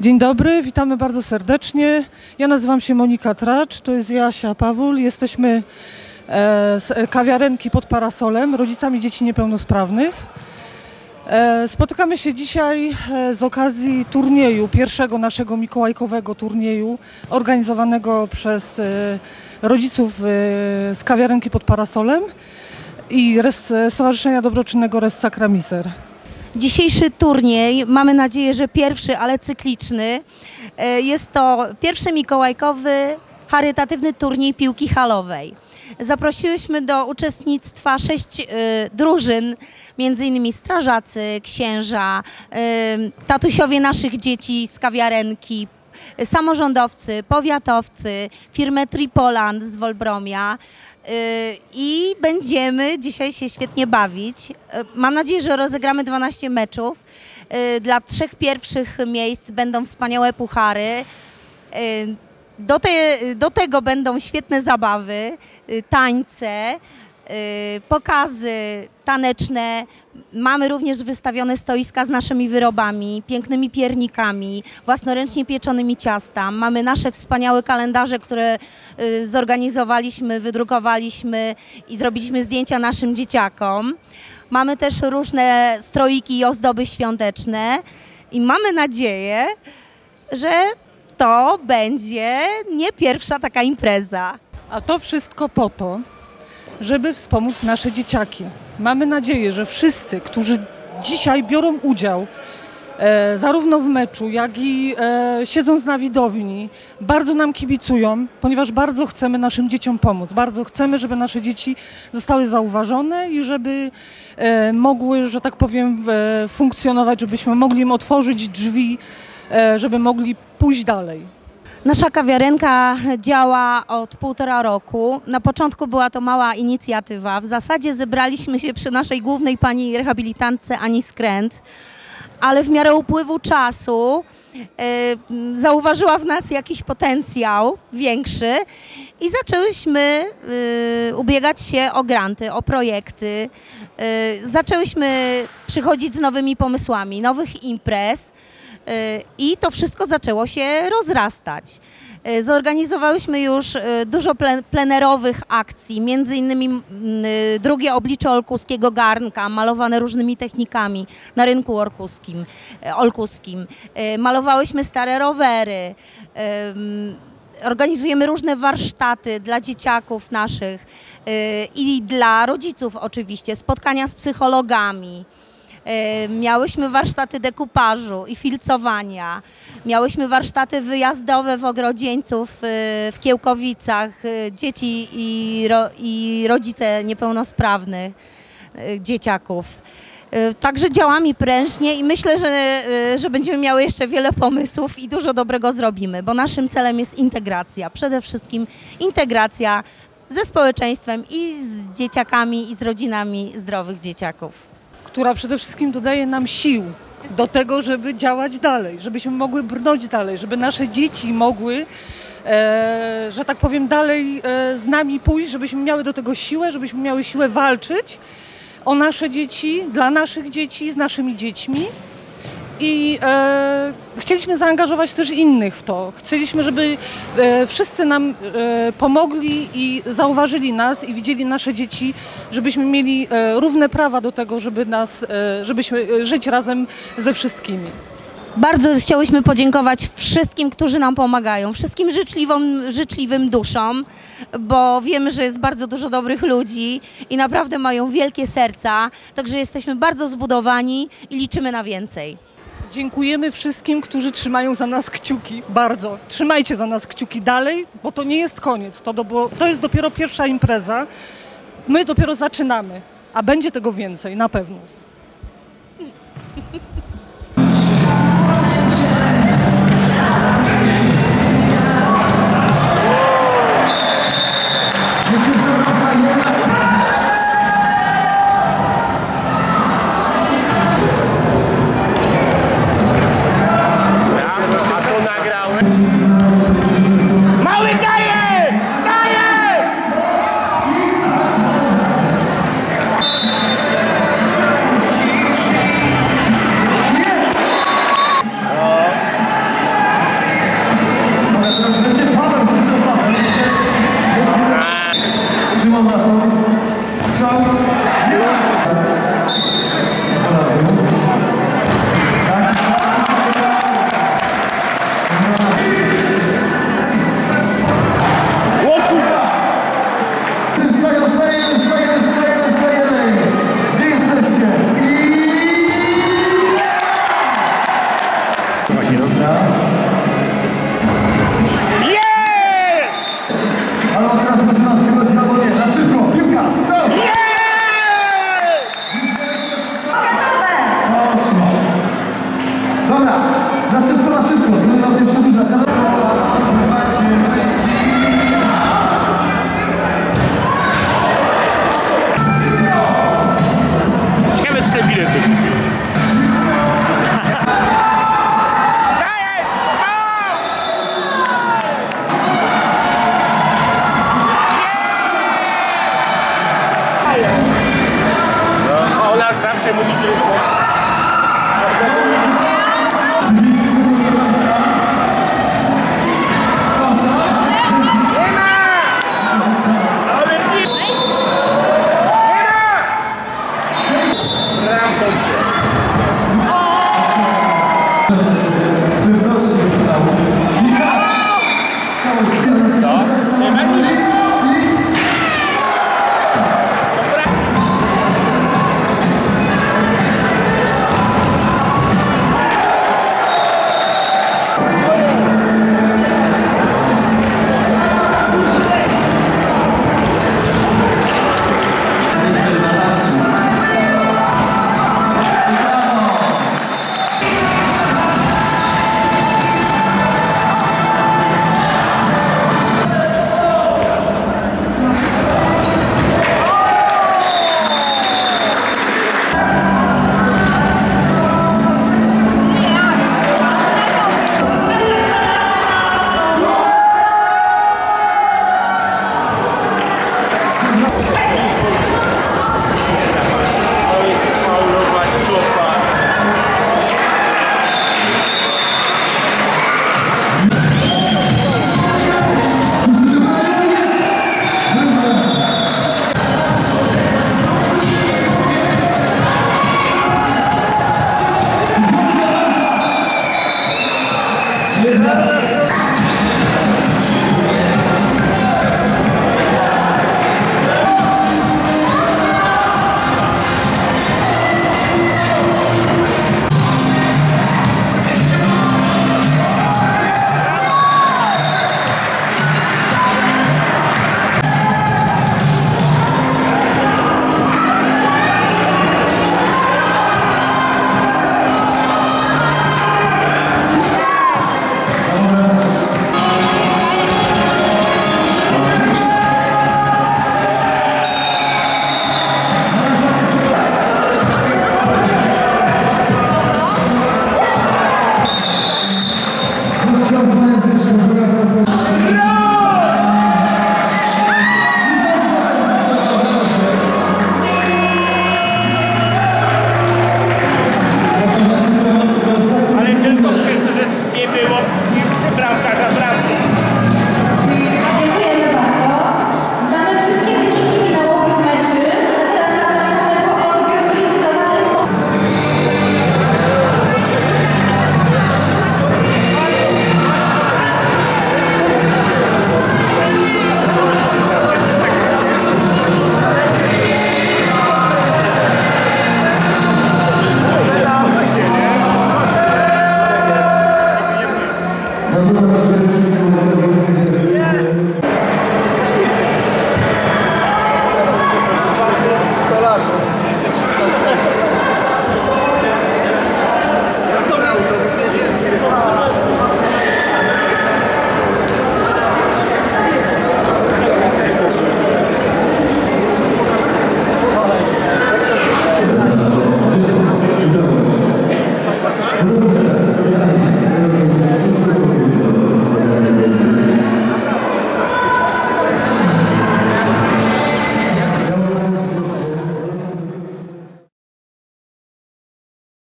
Dzień dobry, witamy bardzo serdecznie. Ja nazywam się Monika Tracz, to jest Jasia Pawul. Jesteśmy e, z e, kawiarenki pod parasolem, rodzicami dzieci niepełnosprawnych. E, spotykamy się dzisiaj z okazji turnieju, pierwszego naszego mikołajkowego turnieju organizowanego przez rodziców z kawiarenki pod parasolem i Stowarzyszenia Dobroczynnego Res Sakramiser. Dzisiejszy turniej, mamy nadzieję, że pierwszy, ale cykliczny. E, Jest to pierwszy mikołajkowy charytatywny turniej piłki halowej. Zaprosiłyśmy do uczestnictwa sześć e, drużyn, innymi strażacy, księża, e, tatusiowie naszych dzieci z kawiarenki, samorządowcy, powiatowcy, firmę Tripoland z Wolbromia. Y, I będziemy dzisiaj się świetnie bawić. Y, Mam nadzieję, że rozegramy 12 meczów. Y, Dla trzech pierwszych miejsc będą wspaniałe puchary. Do, te, do tego będą świetne zabawy, tańce, pokazy taneczne. Mamy również wystawione stoiska z naszymi wyrobami, pięknymi piernikami, własnoręcznie pieczonymi ciasta. Mamy nasze wspaniałe kalendarze, które y, zorganizowaliśmy, wydrukowaliśmy i zrobiliśmy zdjęcia naszym dzieciakom. Mamy też różne stroiki i ozdoby świąteczne i mamy nadzieję, że to będzie nie pierwsza taka impreza. A to wszystko po to, żeby wspomóc nasze dzieciaki. Mamy nadzieję, że wszyscy, którzy dzisiaj biorą udział e, zarówno w meczu, jak i e, siedząc na widowni, bardzo nam kibicują, ponieważ bardzo chcemy naszym dzieciom pomóc. Bardzo chcemy, żeby nasze dzieci zostały zauważone i żeby e, mogły, że tak powiem, funkcjonować, żebyśmy mogli im otworzyć drzwi, e, żeby mogli pójść dalej. Nasza kawiarenka działa od półtora roku. Na początku była to mała inicjatywa. W zasadzie zebraliśmy się przy naszej głównej pani rehabilitantce Ani Skręt, ale w miarę upływu czasu m, zauważyła w nas jakiś potencjał większy i zaczęłyśmy e, ubiegać się o granty, o projekty. E, zaczęłyśmy przychodzić z nowymi pomysłami, nowych imprez. Y, i to wszystko zaczęło się rozrastać. Y, Zorganizowałyśmy już y, dużo ple- plenerowych akcji, między innymi mm, drugie oblicze olkuskiego garnka, malowane różnymi technikami na rynku orkuskim, olkuskim. Malowałyśmy stare rowery, organizujemy różne warsztaty dla dzieciaków naszych i dla rodziców oczywiście, spotkania z psychologami. E, Miałyśmy warsztaty dekupażu i filcowania. Miałyśmy warsztaty wyjazdowe w ogrodzieńców e, w Kiełkowicach, e, dzieci i, ro, i rodzice niepełnosprawnych dzieciaków. Także działamy prężnie i myślę, że, że będziemy miały jeszcze wiele pomysłów i dużo dobrego zrobimy, bo naszym celem jest integracja. Przede wszystkim integracja ze społeczeństwem i z dzieciakami i z rodzinami zdrowych dzieciaków. Która przede wszystkim dodaje nam sił do tego, żeby działać dalej, żebyśmy mogły brnąć dalej, żeby nasze dzieci mogły, e, że tak powiem, dalej e, z nami pójść, żebyśmy miały do tego siłę, żebyśmy miały siłę walczyć o nasze dzieci, dla naszych dzieci, z naszymi dziećmi. I e, chcieliśmy zaangażować też innych w to. Chcieliśmy, żeby e, wszyscy nam e, pomogli i zauważyli nas i widzieli nasze dzieci, żebyśmy mieli e, równe prawa do tego, żeby nas, e, żebyśmy e, żyć razem ze wszystkimi. Bardzo chciałyśmy podziękować wszystkim, którzy nam pomagają, wszystkim życzliwym, życzliwym duszom, bo wiemy, że jest bardzo dużo dobrych ludzi i naprawdę mają wielkie serca, także jesteśmy bardzo zbudowani i liczymy na więcej. Dziękujemy wszystkim, którzy trzymają za nas kciuki. Bardzo. Trzymajcie za nas kciuki dalej, bo to nie jest koniec. To, do, to jest dopiero pierwsza impreza. My dopiero zaczynamy, a będzie tego więcej, na pewno.